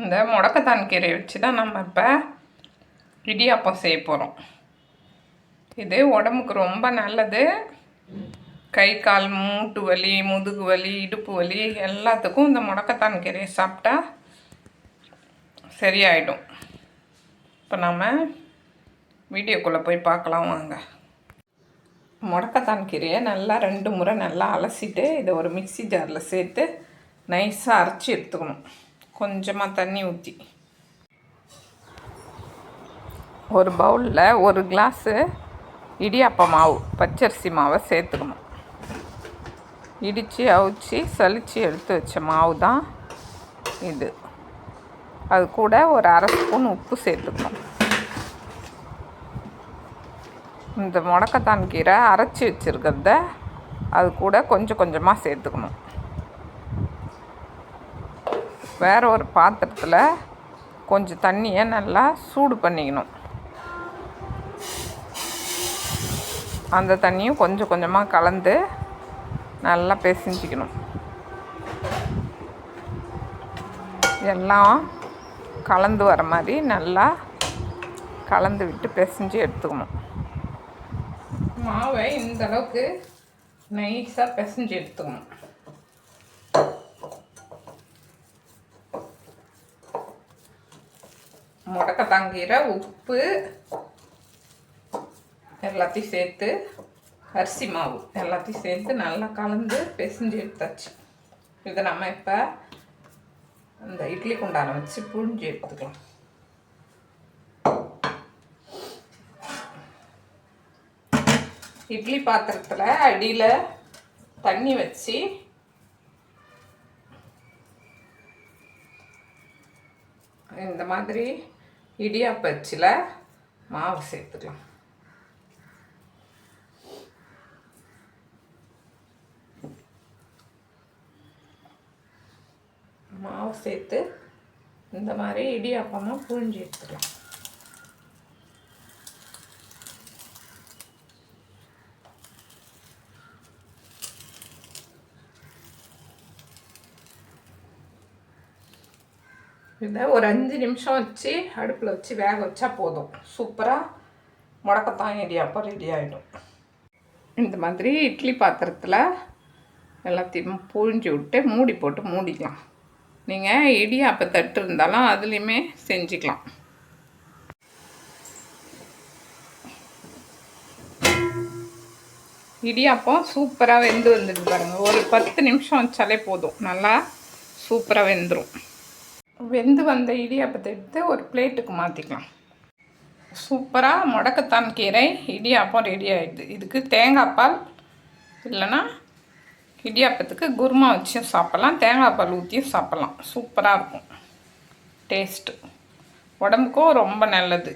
இந்த முடக்கத்தான் கீரையை வச்சு தான் நம்ம இப்போ இடியாப்பம் செய்ய போகிறோம் இது உடம்புக்கு ரொம்ப நல்லது. கை கால் மூட்டு வலி முதுகு வலி இடுப்பு வலி எல்லாத்துக்கும் இந்த முடக்கத்தான் கீரையை சாப்பிட்டா சரியாயிடும். இப்போ நம்ம வீடியோக்குள்ளே போய் பார்க்கலாம் வாங்க. முடக்கத்தான் கீரையை நல்லா ரெண்டு முறை நல்லா அலசிட்டு இதை ஒரு மிக்ஸி ஜாரில் சேர்த்து நைஸாக அரைச்சி எடுத்துக்கணும். கொஞ்சமாக தண்ணி ஊற்றி ஒரு பவுலில் ஒரு கிளாஸு இடியாப்ப மாவு பச்சரிசி மாவை சேர்த்துக்கணும். இடித்து அவிச்சு சலித்து எடுத்து வச்ச மாவு தான் இது. அது கூட ஒரு அரை ஸ்பூன் உப்பு சேர்த்துக்கணும். இந்த முடக்கத்தான் கீரை அரைச்சி வச்சுருக்கிறத அது கூட கொஞ்சம் கொஞ்சமாக சேர்த்துக்கணும். வேறு ஒரு பாத்திரத்தில் கொஞ்சம் தண்ணியை நல்லா சூடு பண்ணிக்கணும். அந்த தண்ணியும் கொஞ்சம் கொஞ்சமாக கலந்து நல்லா பிசைஞ்சிக்கணும். எல்லாம் கலந்து வர மாதிரி நல்லா கலந்து விட்டு பிசைஞ்சு எடுத்துக்கணும். மாவை இந்த அளவுக்கு நைஸாக பிசைஞ்சு எடுத்துக்கணும். முடக்கத்தாங்கீரை உப்பு எல்லாத்தையும் சேர்த்து அரிசி மாவு எல்லாத்தையும் சேர்த்து நல்லா கலந்து பிசைஞ்சு எடுத்தாச்சு. இதை நம்ம இப்போ இந்த இட்லி குண்டான வச்சு புழிஞ்சு எடுத்துக்கலாம். இட்லி பாத்திரத்தில் அடியில் தண்ணி வச்சு இந்த மாதிரி இடியாப்பச்சில் மாவு சேர்த்துக்கலாம். மாவு சேர்த்து இந்த மாதிரி இடியாப்பமாக புழிஞ்சு எடுத்துக்கலாம். இதை ஒரு அஞ்சு நிமிஷம் வச்சு அடுப்பில் வச்சு வேக வச்சா போதும். சூப்பராக முடக்கத்தான் இடியாப்பம் ரெடி ஆகிடும் இந்த மாதிரி இட்லி பாத்திரத்தில் எல்லாத்தையும் புழிஞ்சு விட்டு மூடி போட்டு மூடிக்கலாம். நீங்கள் இடியாப்ப தட்டு இருந்தாலும் அதுலேயுமே செஞ்சுக்கலாம். இடியாப்பம் சூப்பராக வெந்து வந்துட்டு பாருங்கள் ஒரு பத்து நிமிஷம் வச்சாலே போதும். நல்லா சூப்பராக வெந்துடும் வெந்து வந்த இடியாப்பத்தை எடுத்து ஒரு பிளேட்டுக்கு மாற்றிக்கலாம் சூப்பராக முடக்கத்தான் கீரை. இடியாப்பம் ரெடி ஆகிடுது இதுக்கு தேங்காய் பால் இல்லைன்னா இடியாப்பத்துக்கு குருமா வச்சும் சாப்பிட்லாம். தேங்காய் பால் ஊற்றியும் சாப்பிட்லாம். சூப்பராக இருக்கும். டேஸ்ட்டு உடம்புக்கும் ரொம்ப நல்லது.